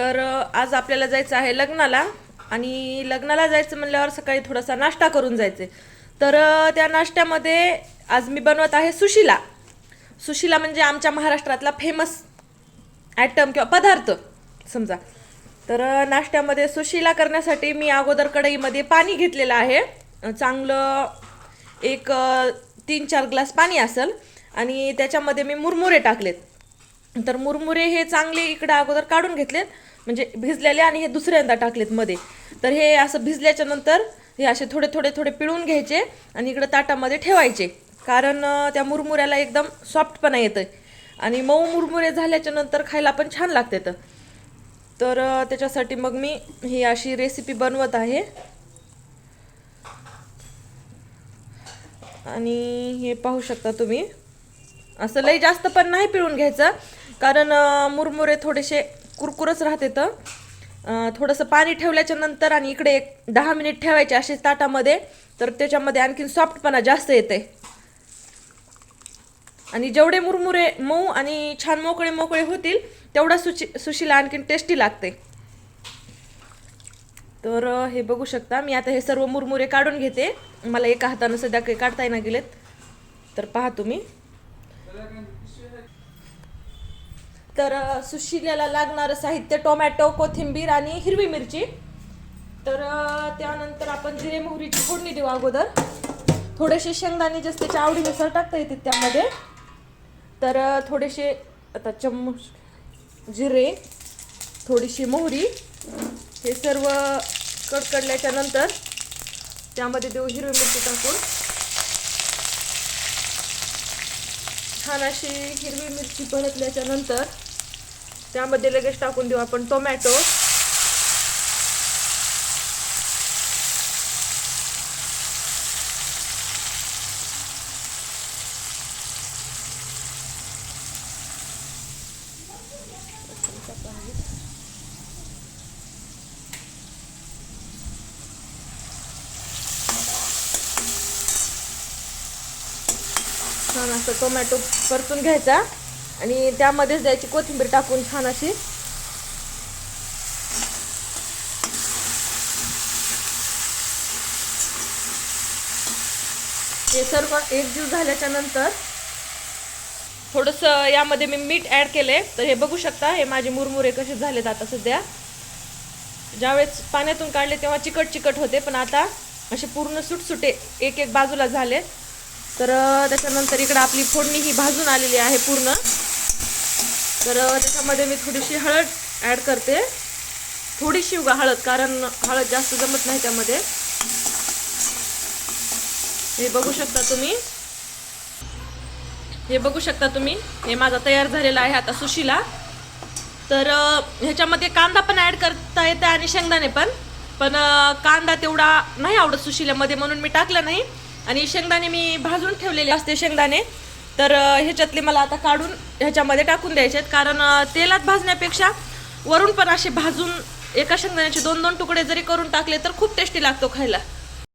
तर आज आपल्याला जायचं आहे लग्नाला आणि लग्नाला जायचं म्हणल्यावर सकाळी थोडासा नाश्ता करून जायचे. तर त्या नाश्त्यामध्ये आज मी बनवत आहे सुशिला. सुशिला म्हणजे आमच्या महाराष्ट्रातला फेमस ॲटम किंवा पदार्थ समजा. तर नाश्त्यामध्ये सुशिला करण्यासाठी मी अगोदर कढईमध्ये पाणी घेतलेलं आहे. चांगलं एक तीन चार ग्लास पाणी असेल आणि त्याच्यामध्ये मी मुरमुरे टाकलेत. तर मुरमुरे हे चांगले इकडं अगोदर काढून घेतलेत. म्हणजे भिजलेले आणि हे दुसऱ्यांदा टाकलेत मध्ये. तर हे असं भिजल्याच्या नंतर हे असे थोडे थोडे थोडे पिळून घ्यायचे आणि इकडं ताटामध्ये ठेवायचे. कारण त्या मुरमुऱ्याला एकदम सॉफ्टपणा येतं आणि मऊ मुरमुरे झाल्याच्यानंतर खायला पण छान लागते तर. तर त्याच्यासाठी मग मी ही अशी रेसिपी बनवत आहे. आणि हे पाहू शकता तुम्ही. असं लई जास्त पण नाही पिळून घ्यायचं. कारण मुरमुरे थोडेसे कुरकुरच राहते तर. थोडंसं पाणी ठेवल्याच्या नंतर आणि इकडे एक दहा मिनिट ठेवायचे असे ताटामध्ये तर त्याच्यामध्ये आणखीन सॉफ्टपणा जास्त येते. आणि जेवढे मुरमुरे मऊ आणि छान मोकळे मोकळे होतील तेवढा सुशी सुशीला आणखीन टेस्टी लागते. तर हे बघू शकता मी आता हे सर्व मुरमुरे काढून घेते. मला एका हातानं सध्या काही काढता येणार गेलेत. तर पहा तुम्ही. तर सुशिल्याला लागणारं साहित्य टोमॅटो कोथिंबीर आणि हिरवी मिरची. तर त्यानंतर आपण जिरे मोहरीची फोडणी देऊ अगोदर. थोडेसे शेंगदाणे जसे त्याच्या आवडीनुसार टाकता येते त्यामध्ये. तर थोडेसे आता चम्मच जिरे थोडीशी मोहरी. हे सर्व कडकडल्याच्या नंतर त्यामध्ये देऊ हिरवी मिरची टाकून. छान अशी हिरवी मिरची परतल्याच्या नंतर त्यामध्ये लगेच टाकून देऊ आपण टोमॅटो. छान असं टोमॅटो परतून घ्यायचा. आणि त्यामध्येच द्यायची कोथिंबीर टाकून छान अशी. हे सर्व एकजीव झाल्याच्यानंतर थोडंसं यामध्ये मी मीठ ॲड केले तर हे बघू शकता हे माझे मुरमुरे कसे झालेत आता सध्या. ज्यावेळेस पाण्यातून काढले तेव्हा चिकट चिकट होते पण आता असे पूर्ण सुटसुटे एक एक बाजूला झाले तर त्याच्यानंतर इकडं आपली फोडणी ही भाजून आलेली आहे पूर्ण. तर त्याच्यामध्ये मी थोडीशी हळद ॲड करते. थोडीशी उगा हळद कारण हळद जास्त जमत नाही त्यामध्ये. हे बघू शकता तुम्ही. हे बघू शकता तुम्ही. हे माझा तयार झालेला आहे आता सुशीला. तर ह्याच्यामध्ये कांदा पण ॲड करता येते आणि शेंगदाणे पण. पण कांदा तेवढा नाही आवडत सुशीलामध्ये म्हणून मी टाकलं नाही. आणि शेंगदाणे मी भाजून ठेवलेले असते शेंगदाणे. तर ह्याच्यातले मला आता काढून ह्याच्यामध्ये टाकून द्यायचे आहेत. कारण तेलात भाजण्यापेक्षा वरून पण असे भाजून एका शेंगदाण्याचे दोन दोन तुकडे जरी करून टाकले तर खूप टेस्टी लागतो खायला.